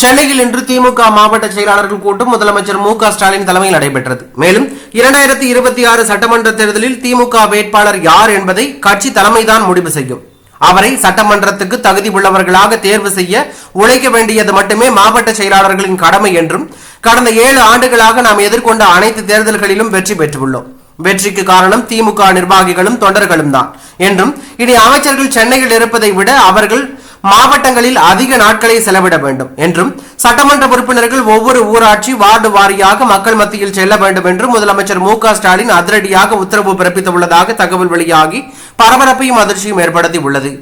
சென்னையில் இன்று திமுக மாவட்ட செயலாளர்கள் கூட்டம் முதலமைச்சர் மு ஸ்டாலின் தலைமையில் நடைபெற்றது. மேலும் இரண்டாயிரத்தி இருபத்தி ஆறு சட்டமன்ற தேர்தலில் திமுக வேட்பாளர் யார் என்பதை கட்சி தலைமைதான் முடிவு செய்யும். அவரை சட்டமன்றத்துக்கு தகுதி உள்ளவர்களாக தேர்வு செய்ய உழைக்க வேண்டியது மட்டுமே மாவட்ட செயலாளர்களின் கடமை என்றும் கடந்த ஏழு ஆண்டுகளாக நாம் எதிர்கொண்ட அனைத்து தேர்தல்களிலும் வெற்றி பெற்றுள்ளோம். வெற்றிக்கு காரணம் திமுக நிர்வாகிகளும் தொண்டர்களும் தான் என்றும் இனி அமைச்சர்கள் சென்னையில் இருப்பதை விட அவர்கள் மாவட்டங்களில் அதிக நாட்களை செலவிட வேண்டும் என்றும் சட்டமன்ற உறுப்பினர்கள் ஒவ்வொரு ஊராட்சி வார்டு வாரியாக மக்கள் மத்தியில் செல்ல வேண்டும் என்றும் முதலமைச்சர் மு க ஸ்டாலின் அதிரடியாக உத்தரவு பிறப்பித்துள்ளதாக தகவல் வெளியாகி பரபரப்பையும் அதிர்ச்சியும் ஏற்படுத்தி உள்ளது